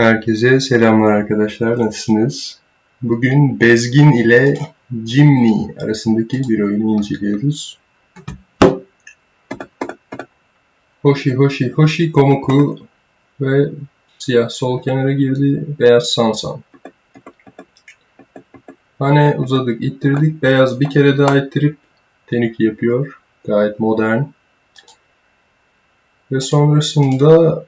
Herkese selamlar arkadaşlar. Nasılsınız? Bugün Bezgin ile Jimny arasındaki bir oyunu inceliyoruz. Hoshi Hoshi Hoshi Komuku ve siyah sol kenara girdi, beyaz Sansan. Hane uzadık, ittirdik, beyaz bir kere daha ittirip tenik yapıyor. Gayet modern. Ve sonrasında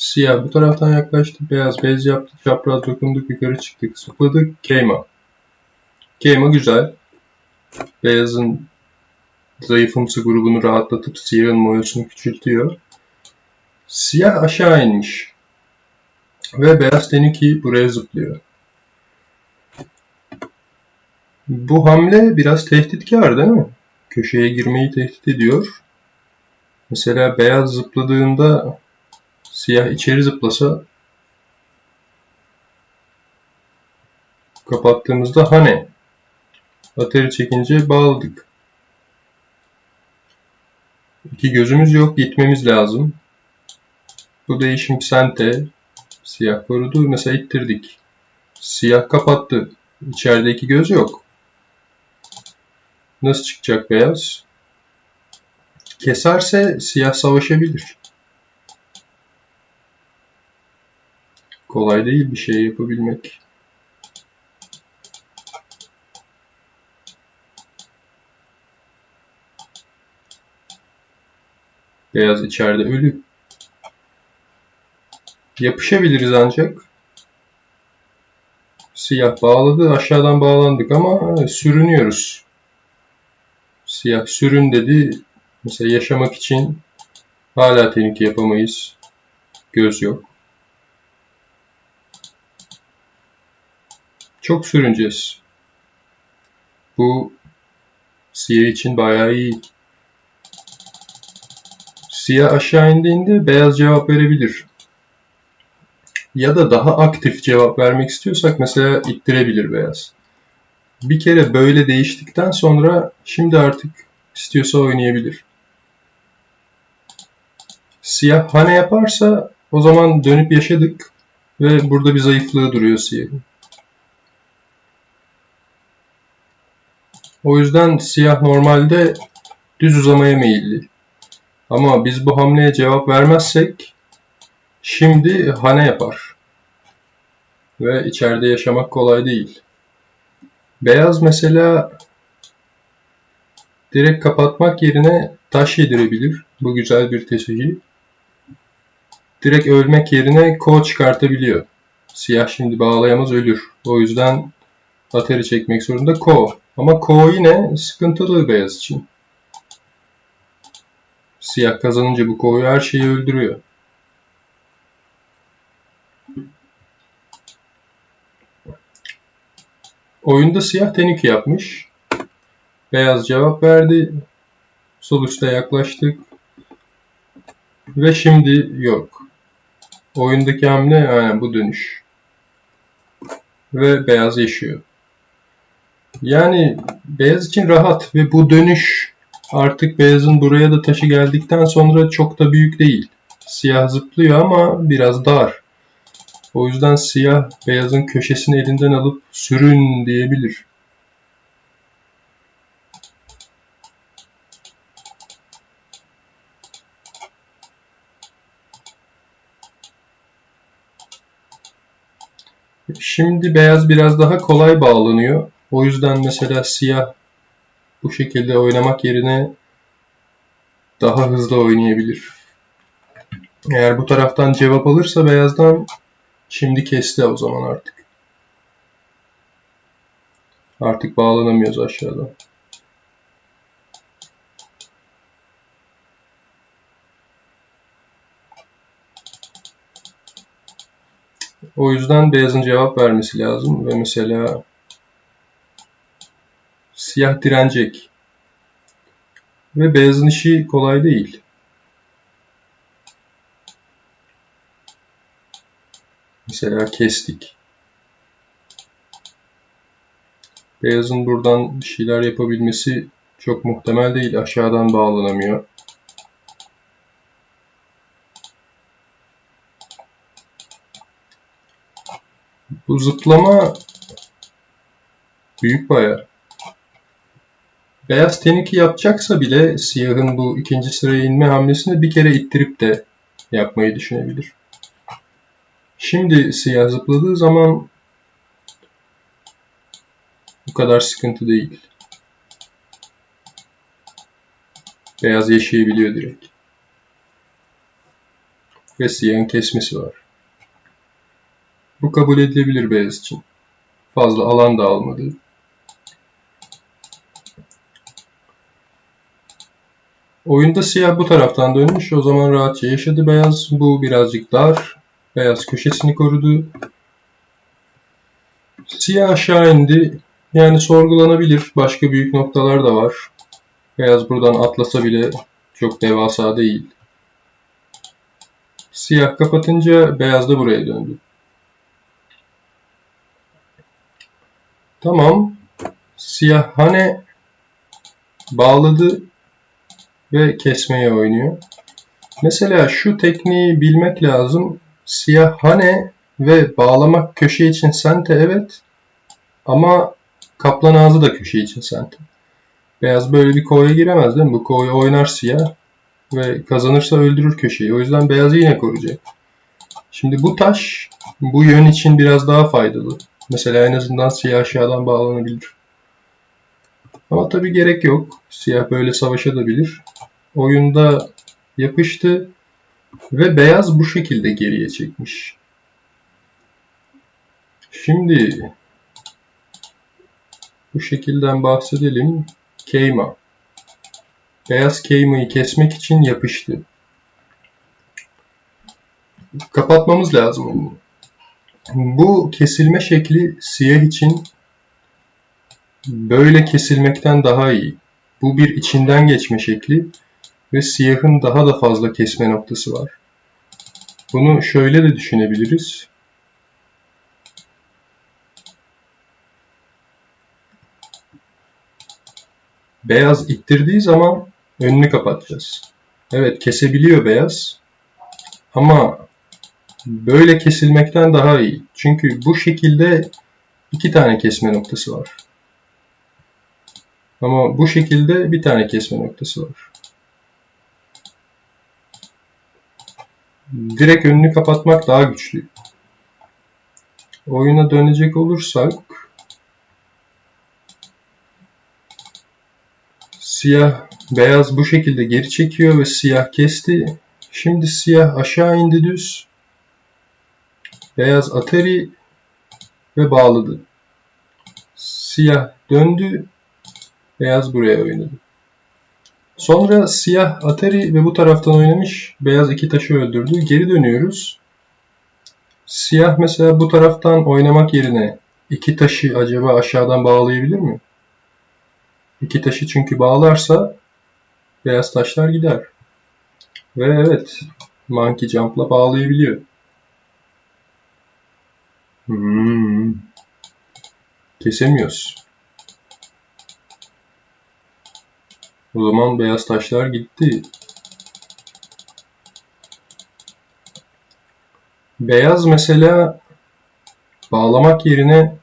Siyah bu taraftan yaklaştı. Beyaz bez yaptı. Çapraz dokunduk. Yukarı çıktık. Zıpladık. Keyma. Keyma güzel. Beyazın zayıfımsı grubunu rahatlatıp siyahın moyosunu küçültüyor. Siyah aşağı inmiş. Ve beyaz tenuki buraya zıplıyor. Bu hamle biraz tehditkar değil mi? Köşeye girmeyi tehdit ediyor. Mesela beyaz zıpladığında Siyah içeri zıplasa kapattığımızda hani ateri çekince bağladık. İki gözümüz yok. Gitmemiz lazım. Bu değişim sente. Siyah korudu. Mesela ittirdik. Siyah kapattı. İçeride iki göz yok. Nasıl çıkacak beyaz? Keserse siyah savaşabilir. Kolay değil bir şey yapabilmek. Beyaz içeride ölü. Yapışabiliriz ancak. Siyah bağladı. Aşağıdan bağlandık ama sürünüyoruz. Siyah sürün dedi. Mesela yaşamak için hala tehlike yapamayız. Göz yok. Çok sürüneceğiz. Bu siyah için bayağı iyi. Siyah aşağı indiğinde beyaz cevap verebilir. Ya da daha aktif cevap vermek istiyorsak mesela ittirebilir beyaz. Bir kere böyle değiştikten sonra şimdi artık istiyorsa oynayabilir. Siyah hane yaparsa o zaman dönüp yaşadık ve burada bir zayıflığı duruyor siyahın. O yüzden siyah normalde düz uzamaya meyilli. Ama biz bu hamleye cevap vermezsek şimdi hane yapar. Ve içeride yaşamak kolay değil. Beyaz mesela direkt kapatmak yerine taş yedirebilir. Bu güzel bir teşehi. Direkt ölmek yerine ko çıkartabiliyor. Siyah şimdi bağlayamaz ölür. O yüzden ateri çekmek zorunda ko. Ama Ko yine sıkıntılı beyaz için. Siyah kazanınca bu Ko'yu her şeyi öldürüyor. Oyunda siyah teniki yapmış. Beyaz cevap verdi. Üstte yaklaştık. Ve şimdi yok. Oyundaki hamle aynen bu dönüş. Ve beyaz yaşıyor. Yani beyaz için rahat ve bu dönüş artık beyazın buraya da taşı geldikten sonra çok da büyük değil. Siyah zıplıyor ama biraz dar. O yüzden siyah beyazın köşesini elinden alıp sürün diyebilir. Şimdi beyaz biraz daha kolay bağlanıyor. O yüzden mesela siyah bu şekilde oynamak yerine daha hızlı oynayabilir. Eğer bu taraftan cevap alırsa beyazdan şimdi kesti o zaman artık. Artık bağlanamıyoruz aşağıdan. O yüzden beyazın cevap vermesi lazım ve mesela siyah direnecek. Ve beyazın işi kolay değil. Mesela kestik. Beyazın buradan bir şeyler yapabilmesi çok muhtemel değil. Aşağıdan bağlanamıyor. Bu zıplama büyük bayağı. Beyaz teniki yapacaksa bile siyahın bu ikinci sıraya inme hamlesini bir kere ittirip de yapmayı düşünebilir. Şimdi siyah zıpladığı zaman bu kadar sıkıntı değil. Beyaz yaşayabiliyor direkt. Ve siyahın kesmesi var. Bu kabul edilebilir beyaz için. Fazla alan da almadı. Oyunda siyah bu taraftan dönmüş. O zaman rahatça yaşadı beyaz. Bu birazcık dar. Beyaz köşesini korudu. Siyah aşağı indi. Yani sorgulanabilir. Başka büyük noktalar da var. Beyaz buradan atlasa bile çok devasa değil. Siyah kapatınca beyaz da buraya döndü. Tamam. Siyah hane bağladı ve kesmeye oynuyor. Mesela şu tekniği bilmek lazım. Siyah hane ve bağlamak köşe için sente evet. Ama kaplan ağzı da köşe için sente. Beyaz böyle bir koya giremez değil mi? Bu koyu oynar siyah ve kazanırsa öldürür köşeyi. O yüzden beyazı yine koruyacak. Şimdi bu taş bu yön için biraz daha faydalı. Mesela en azından siyah aşağıdan bağlanabilir. Ama tabi gerek yok. Siyah böyle savaşabilir. Oyunda yapıştı ve beyaz bu şekilde geriye çekmiş. Şimdi bu şekilden bahsedelim. Keyma. Beyaz keymayı kesmek için yapıştı. Kapatmamız lazım onu. Bu kesilme şekli siyah için böyle kesilmekten daha iyi. Bu bir içinden geçme şekli ve siyahın daha da fazla kesme noktası var. Bunu şöyle de düşünebiliriz. Beyaz ittirdiği zaman önünü kapatacağız. Evet kesebiliyor beyaz. Ama böyle kesilmekten daha iyi. Çünkü bu şekilde iki tane kesme noktası var. Ama bu şekilde bir tane kesme noktası var. Direkt önünü kapatmak daha güçlü. Oyuna dönecek olursak siyah beyaz bu şekilde geri çekiyor ve siyah kesti. Şimdi siyah aşağı indi düz. Beyaz atari ve bağladı. Siyah döndü. Beyaz buraya oynadı. Sonra siyah Atari ve bu taraftan oynamış. Beyaz iki taşı öldürdü. Geri dönüyoruz. Siyah mesela bu taraftan oynamak yerine iki taşı acaba aşağıdan bağlayabilir mi? İki taşı çünkü bağlarsa beyaz taşlar gider. Ve evet Monkey Jump'la bağlayabiliyor. Hmm. Kesemiyoruz. O zaman beyaz taşlar gitti. Beyaz mesela bağlamak yerine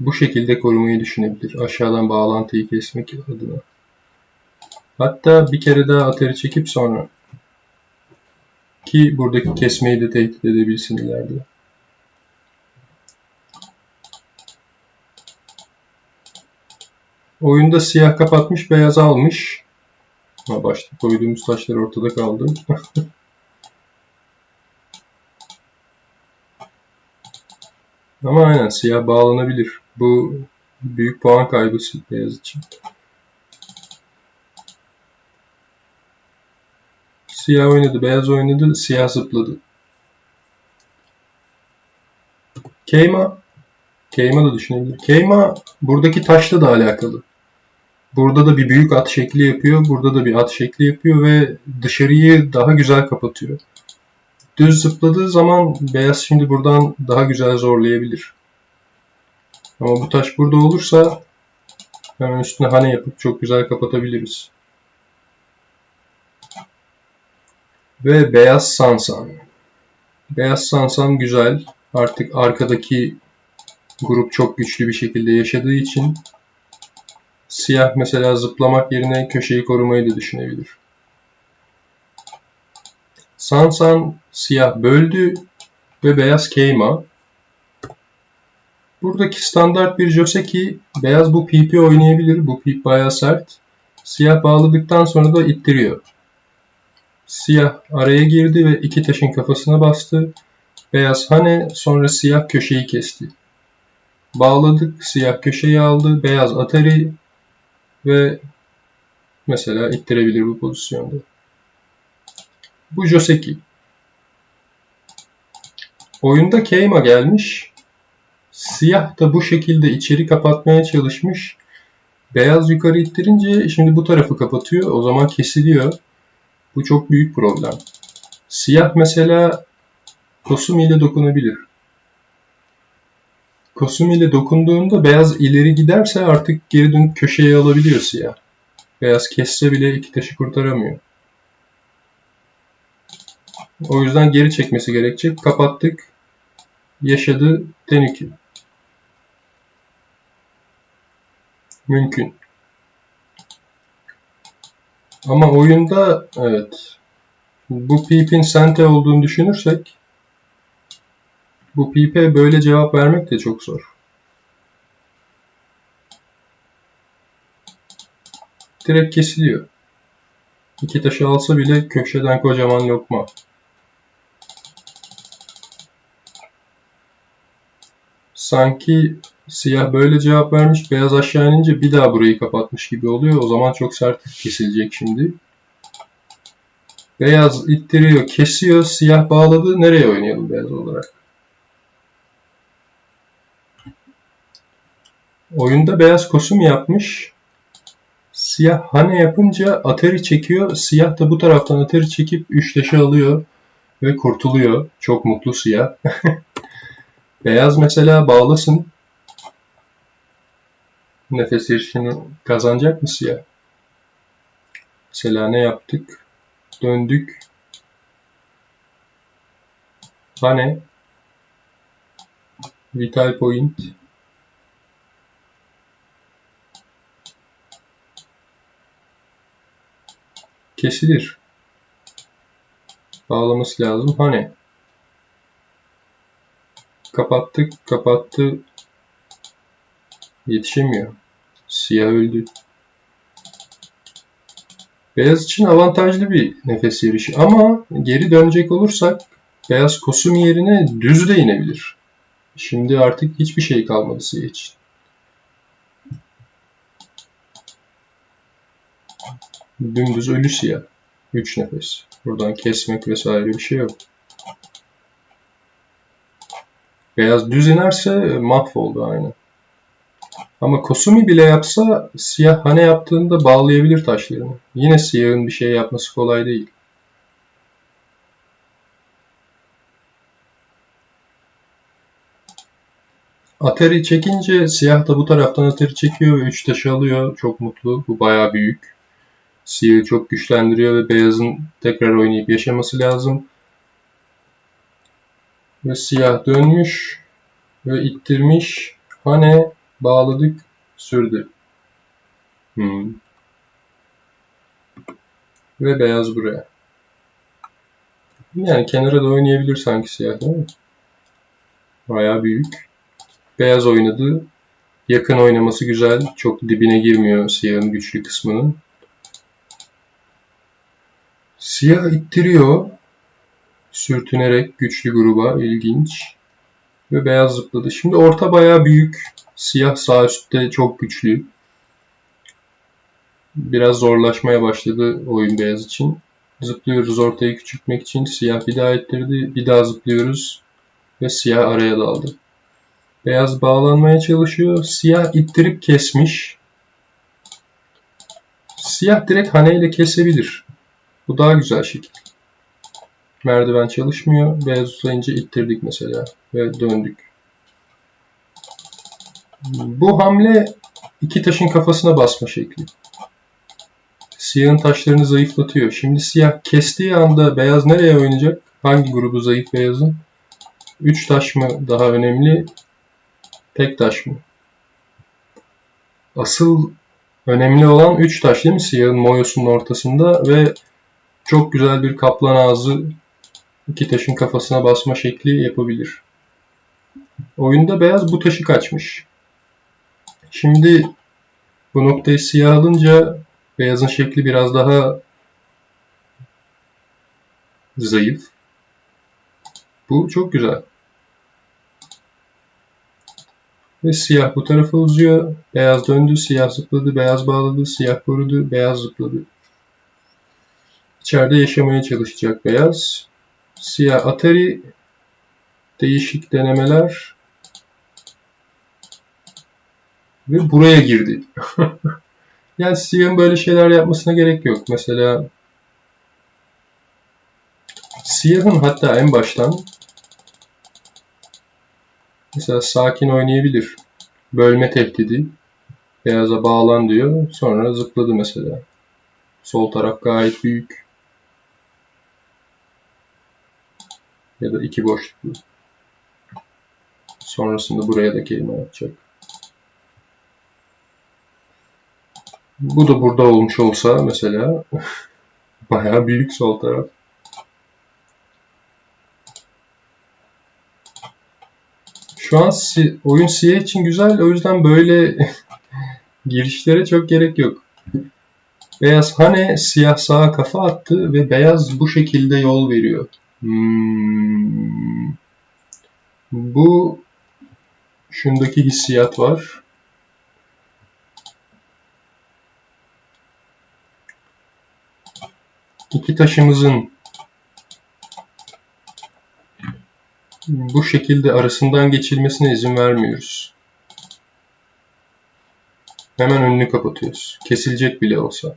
bu şekilde korumayı düşünebilir. Aşağıdan bağlantıyı kesmek adına. Hatta bir kere daha ateri çekip sonra ki buradaki kesmeyi de tehdit edebilsin ileride. Oyunda siyah kapatmış, beyaz almış. Ama başta koyduğumuz taşlar ortada kaldı. Ama aynen siyah bağlanabilir. Bu büyük puan kaybı beyaz için. Siyah oynadı, beyaz oynadı, siyah zıpladı. Keyma, Keyma da düşünebilir. Keyma buradaki taşla da alakalı. Burada da bir büyük at şekli yapıyor. Burada da bir at şekli yapıyor ve dışarıyı daha güzel kapatıyor. Düz zıpladığı zaman beyaz şimdi buradan daha güzel zorlayabilir. Ama bu taş burada olursa hemen üstüne hane yapıp çok güzel kapatabiliriz. Ve beyaz sansan. Beyaz sansan güzel. Artık arkadaki grup çok güçlü bir şekilde yaşadığı için siyah mesela zıplamak yerine köşeyi korumayı da düşünebilir. Sansan siyah böldü ve beyaz Keima. Buradaki standart bir Joseki beyaz bu PP oynayabilir. Bu PP bayağı sert. Siyah bağladıktan sonra da ittiriyor. Siyah araya girdi ve iki taşın kafasına bastı. Beyaz Hane sonra siyah köşeyi kesti. Bağladık, siyah köşeyi aldı, beyaz Atari ve mesela ittirebilir bu pozisyonda. Bu Joseki. Oyunda Keima gelmiş. Siyah da bu şekilde içeri kapatmaya çalışmış. Beyaz yukarı ittirince şimdi bu tarafı kapatıyor. O zaman kesiliyor. Bu çok büyük problem. Siyah mesela Kosumi ile dokunabilir. Kosumi ile dokunduğunda beyaz ileri giderse artık geri dönüp köşeye alabiliyor siyah. Beyaz kesse bile iki taşı kurtaramıyor. O yüzden geri çekmesi gerekecek. Kapattık. Yaşadı Tenuki. Mümkün. Ama oyunda evet bu pipin sente olduğunu düşünürsek bu pipe böyle cevap vermek de çok zor. Direkt kesiliyor. İki taşı alsa bile köşeden kocaman lokma. Sanki siyah böyle cevap vermiş, beyaz aşağı inince bir daha burayı kapatmış gibi oluyor. O zaman çok sert kesilecek şimdi. Beyaz ittiriyor, kesiyor, siyah bağladı. Nereye oynayalım beyaz olarak? Oyunda beyaz kosum yapmış. Siyah hane yapınca atari çekiyor. Siyah da bu taraftan atari çekip 3 taşı alıyor ve kurtuluyor. Çok mutlu siyah. beyaz mesela bağlasın. Nefes yarışını kazanacak mı siyah? Mesela ne yaptık? Döndük. Hane. Vital point. Kesilir. Bağlaması lazım. Hani kapattık, kapattı. Yetişemiyor. Siyah öldü. Beyaz için avantajlı bir nefes yarışı ama geri dönecek olursak beyaz kosum yerine düz de inebilir. Şimdi artık hiçbir şey kalmadı siyah için. Dümdüz ölü siyah. 3 nefes. Buradan kesmek vesaire bir şey yok. Beyaz düz inerse mahvoldu aynı. Ama Kosumi bile yapsa siyah hane yaptığında bağlayabilir taşlarını. Yine siyahın bir şey yapması kolay değil. Atari çekince siyah da bu taraftan atari çekiyor ve 3 taşı alıyor. Çok mutlu. Bu bayağı büyük. Siyahı çok güçlendiriyor ve beyazın tekrar oynayıp yaşaması lazım. Ve siyah dönmüş ve ittirmiş. Hane bağladık sürdü. Hmm. Ve beyaz buraya. Yani kenara da oynayabilir sanki siyah değil mi? Bayağı büyük. Beyaz oynadı. Yakın oynaması güzel. Çok dibine girmiyor siyahın güçlü kısmının. Siyah ittiriyor. Sürtünerek güçlü gruba. ilginç. Ve beyaz zıpladı. Şimdi orta bayağı büyük. Siyah sağ üstte çok güçlü. Biraz zorlaşmaya başladı oyun beyaz için. Zıplıyoruz ortayı küçültmek için. Siyah bir daha ittirdi. Bir daha zıplıyoruz. Ve siyah araya daldı. Beyaz bağlanmaya çalışıyor. Siyah ittirip kesmiş. Siyah direkt haneyle kesebilir. Bu daha güzel şekil. Merdiven çalışmıyor. Beyaz uzayınca ittirdik mesela. Ve döndük. Bu hamle iki taşın kafasına basma şekli. Siyahın taşlarını zayıflatıyor. Şimdi siyah kestiği anda beyaz nereye oynayacak? Hangi grubu zayıf beyazın? 3 taş mı daha önemli? Tek taş mı? Asıl önemli olan 3 taş değil mi? Siyahın moyosunun ortasında ve çok güzel bir kaplan ağzı iki taşın kafasına basma şekli yapabilir. Oyunda beyaz bu taşı kaçmış. Şimdi bu noktayı siyah alınca beyazın şekli biraz daha zayıf. Bu çok güzel. Ve siyah bu tarafa uzuyor. Beyaz döndü, siyah zıpladı, beyaz bağladı, siyah korudu, beyaz zıpladı. İçeride yaşamaya çalışacak beyaz. Siyah Atari değişik denemeler ve buraya girdi. yani siyahın böyle şeyler yapmasına gerek yok. Mesela siyahın hatta en baştan mesela sakin oynayabilir. Bölme tehdidi. Beyaza bağlan diyor. Sonra zıpladı mesela. Sol taraf gayet büyük. Ya da iki boşluklu. Sonrasında buraya da kelime yapacak. Bu da burada olmuş olsa mesela bayağı büyük sol taraf. Şu an oyun siyah için güzel. O yüzden böyle girişlere çok gerek yok. Beyaz Hane siyah sağa kafa attı ve beyaz bu şekilde yol veriyor. Hmm. Bu şundaki hissiyat var. İki taşımızın bu şekilde arasından geçilmesine izin vermiyoruz. Hemen önünü kapatıyoruz. Kesilecek bile olsa.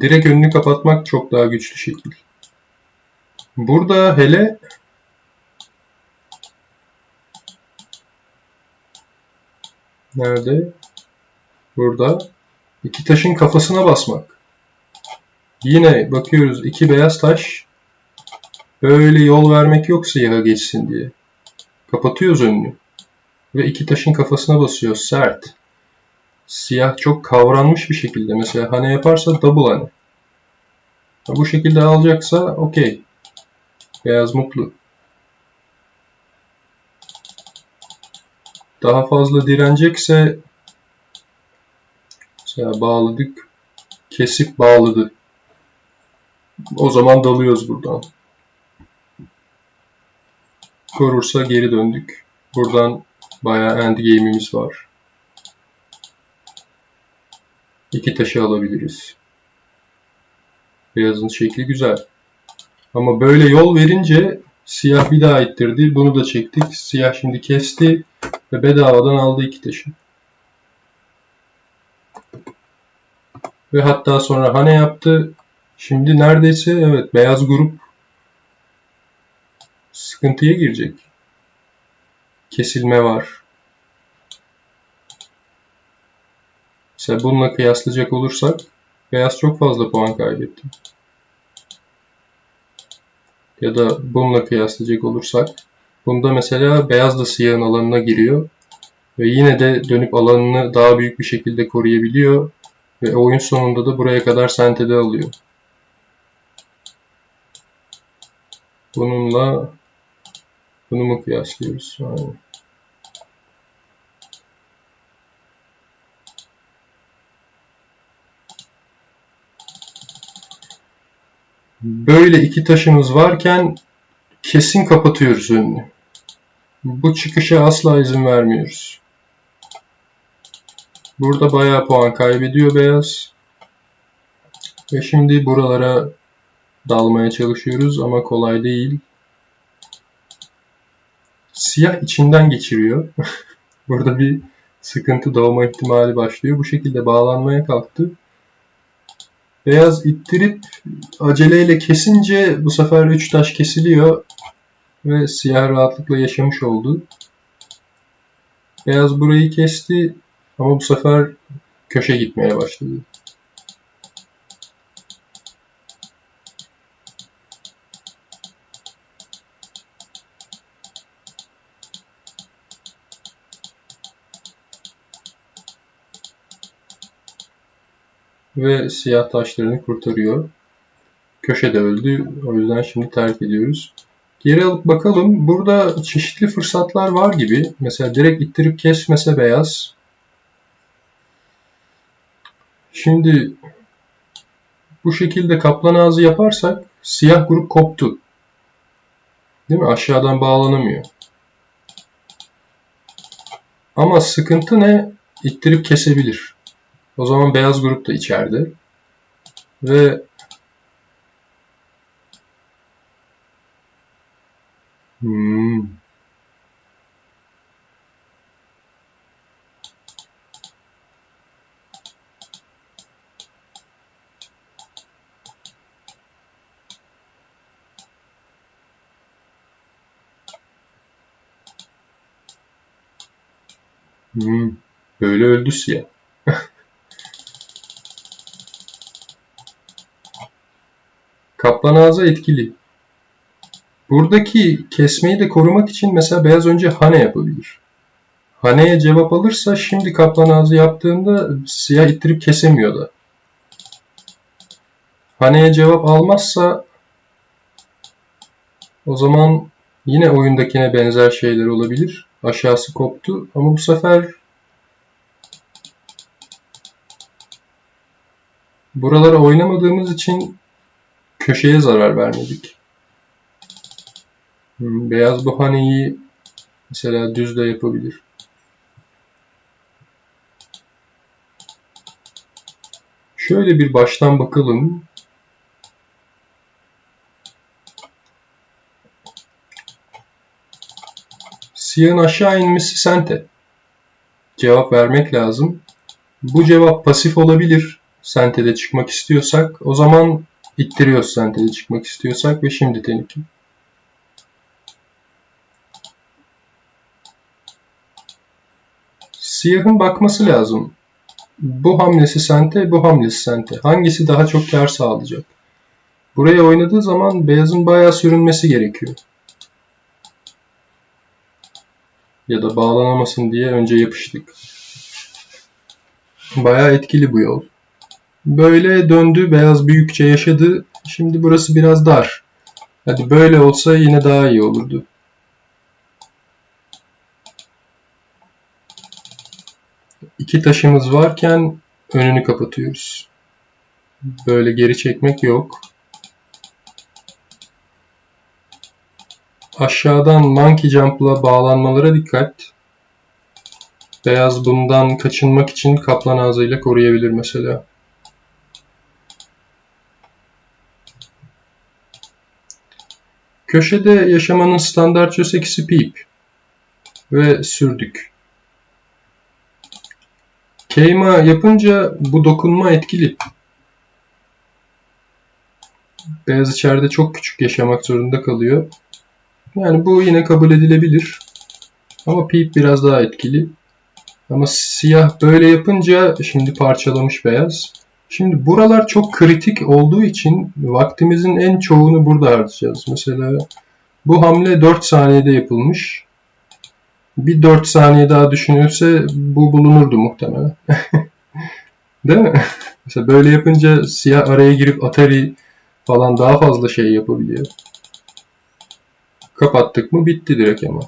Direkt önünü kapatmak çok daha güçlü şekil. Burada hele Nerede? Burada. iki taşın kafasına basmak. Yine bakıyoruz iki beyaz taş. Böyle yol vermek yok siyaha geçsin diye. Kapatıyoruz önünü. Ve iki taşın kafasına basıyor sert. Siyah çok kavranmış bir şekilde. Mesela hane yaparsa double hane. Bu şekilde alacaksa okey. Beyaz mutlu. Daha fazla direnecekse mesela bağladık. Kesip bağladı. O zaman dalıyoruz buradan. Korursa geri döndük. Buradan bayağı end game'imiz var. İki taşı alabiliriz. Beyazın şekli güzel. Ama böyle yol verince siyah bir daha ittirdi. Bunu da çektik. Siyah şimdi kesti ve bedavadan aldı iki taşı. Ve hatta sonra hane yaptı. Şimdi neredeyse evet beyaz grup sıkıntıya girecek. Kesilme var. Mesela bununla kıyaslayacak olursak beyaz çok fazla puan kaybetti. Ya da bununla kıyaslayacak olursak bunda mesela beyaz da siyahın alanına giriyor. Ve yine de dönüp alanını daha büyük bir şekilde koruyabiliyor. Ve oyun sonunda da buraya kadar sentede alıyor. Bununla bunu mu kıyaslıyoruz? Aynen. Böyle iki taşımız varken kesin kapatıyoruz önünü. Bu çıkışa asla izin vermiyoruz. Burada bayağı puan kaybediyor beyaz. Ve şimdi buralara dalmaya çalışıyoruz ama kolay değil. Siyah içinden geçiriyor. Burada bir sıkıntı doğma ihtimali başlıyor. Bu şekilde bağlanmaya kalktı. Beyaz ittirip aceleyle kesince bu sefer 3 taş kesiliyor ve siyah rahatlıkla yaşamış oldu. Beyaz burayı kesti ama bu sefer köşe gitmeye başladı. Ve siyah taşlarını kurtarıyor. Köşede öldü. O yüzden şimdi terk ediyoruz. Geri alıp bakalım. Burada çeşitli fırsatlar var gibi. Mesela direkt ittirip kesmese beyaz. Şimdi bu şekilde kaplan ağzı yaparsak siyah grup koptu. Değil mi? Aşağıdan bağlanamıyor. Ama sıkıntı ne? İttirip kesebilir. O zaman beyaz grup da içeride. Ve Hmm. Hmm. Böyle öldü siyah. Kaplan ağzı etkili. Buradaki kesmeyi de korumak için mesela beyaz önce hane yapabilir. Haneye cevap alırsa şimdi kaplan ağzı yaptığında siyah ittirip kesemiyor da. Haneye cevap almazsa o zaman yine oyundakine benzer şeyler olabilir. Aşağısı koptu ama bu sefer buralara oynamadığımız için köşeye zarar vermedik. Hmm, beyaz buhaneyi mesela düz de yapabilir. Şöyle bir baştan bakalım. Siyahın aşağı inmesi sente. Cevap vermek lazım. Bu cevap pasif olabilir. Sentede çıkmak istiyorsak. O zaman ittiriyoruz sentede çıkmak istiyorsak ve şimdi tehlike. Siyahın bakması lazım. Bu hamlesi sente, bu hamlesi sente. Hangisi daha çok kar sağlayacak? Buraya oynadığı zaman beyazın bayağı sürünmesi gerekiyor. Ya da bağlanamasın diye önce yapıştık. Bayağı etkili bu yol. Böyle döndü, beyaz büyükçe yaşadı. Şimdi burası biraz dar. Hadi böyle olsa yine daha iyi olurdu. İki taşımız varken önünü kapatıyoruz. Böyle geri çekmek yok. Aşağıdan monkey jump'la bağlanmalara dikkat. Beyaz bundan kaçınmak için kaplan ağzıyla koruyabilir mesela. Köşede yaşamanın standart çösekisi pip ve sürdük. Keyma yapınca bu dokunma etkili. Beyaz içeride çok küçük yaşamak zorunda kalıyor. Yani bu yine kabul edilebilir. Ama pip biraz daha etkili. Ama siyah böyle yapınca şimdi parçalamış beyaz. Şimdi buralar çok kritik olduğu için vaktimizin en çoğunu burada harcayacağız. Mesela bu hamle 4 saniyede yapılmış bir 4 saniye daha düşünülse bu bulunurdu muhtemelen. Değil mi? Mesela böyle yapınca siyah araya girip Atari falan daha fazla şey yapabiliyor. Kapattık mı bitti direkt ama.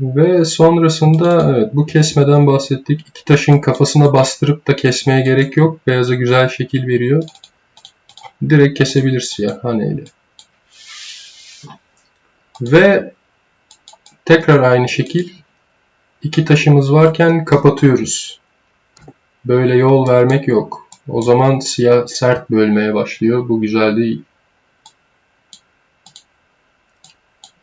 Ve sonrasında evet bu kesmeden bahsettik. İki taşın kafasına bastırıp da kesmeye gerek yok. Beyaza güzel şekil veriyor direkt kesebilir siyah haneyle. Ve tekrar aynı şekil iki taşımız varken kapatıyoruz. Böyle yol vermek yok. O zaman siyah sert bölmeye başlıyor. Bu güzel değil.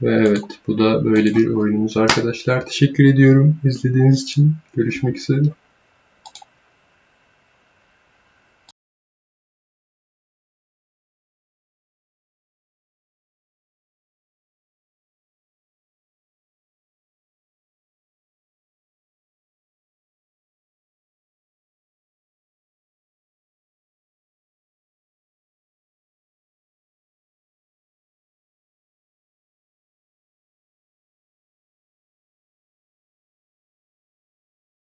Ve evet bu da böyle bir oyunumuz arkadaşlar. Teşekkür ediyorum izlediğiniz için. Görüşmek üzere.